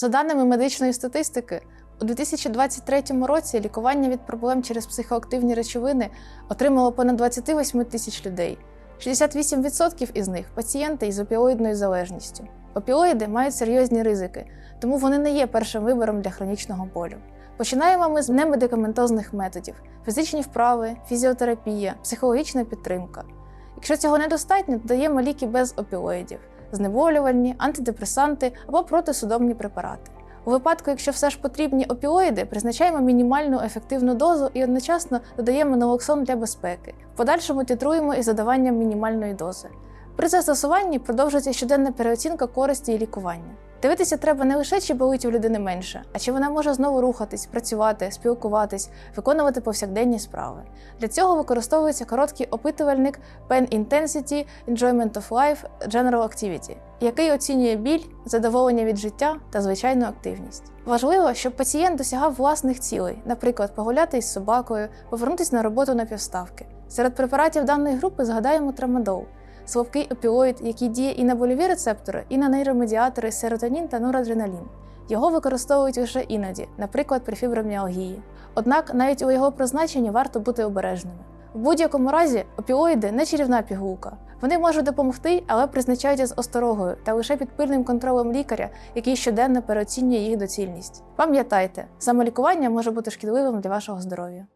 За даними медичної статистики, у 2023 році лікування від проблем через психоактивні речовини отримало понад 28 тисяч людей. 68% із них пацієнти із опіоїдною залежністю. Опіоїди мають серйозні ризики, тому вони не є першим вибором для хронічного болю. Починаємо ми з немедикаментозних методів: фізичні вправи, фізіотерапія, психологічна підтримка. Якщо цього недостатньо, додаємо ліки без опіоїдів, знеболювальні, антидепресанти або протисудомні препарати. У випадку, якщо все ж потрібні опіоїди, призначаємо мінімальну ефективну дозу і одночасно додаємо налоксон для безпеки. В подальшому титруємо із додаванням мінімальної дози. При застосуванні продовжується щоденна переоцінка користі і лікування. Дивитися треба не лише чи болить у людини менше, а чи вона може знову рухатись, працювати, спілкуватись, виконувати повсякденні справи. Для цього використовується короткий опитувальник Pen Intensity Enjoyment of Life General Activity, який оцінює біль, задоволення від життя та звичайну активність. Важливо, щоб пацієнт досягав власних цілей, наприклад, погуляти із собакою, повернутися на роботу на півставки. Серед препаратів даної групи згадаємо трамадол, слабкий опіоїд, який діє і на больові рецептори, і на нейромедіатори серотонін та норадреналін. Його використовують лише іноді, наприклад, при фіброміалгії. Однак навіть у його призначенні варто бути обережними. В будь-якому разі опіоїди не чарівна пігулка. Вони можуть допомогти, але призначаються з осторогою та лише під пильним контролем лікаря, який щоденно переоцінює їх доцільність. Пам'ятайте, самолікування може бути шкідливим для вашого здоров'я.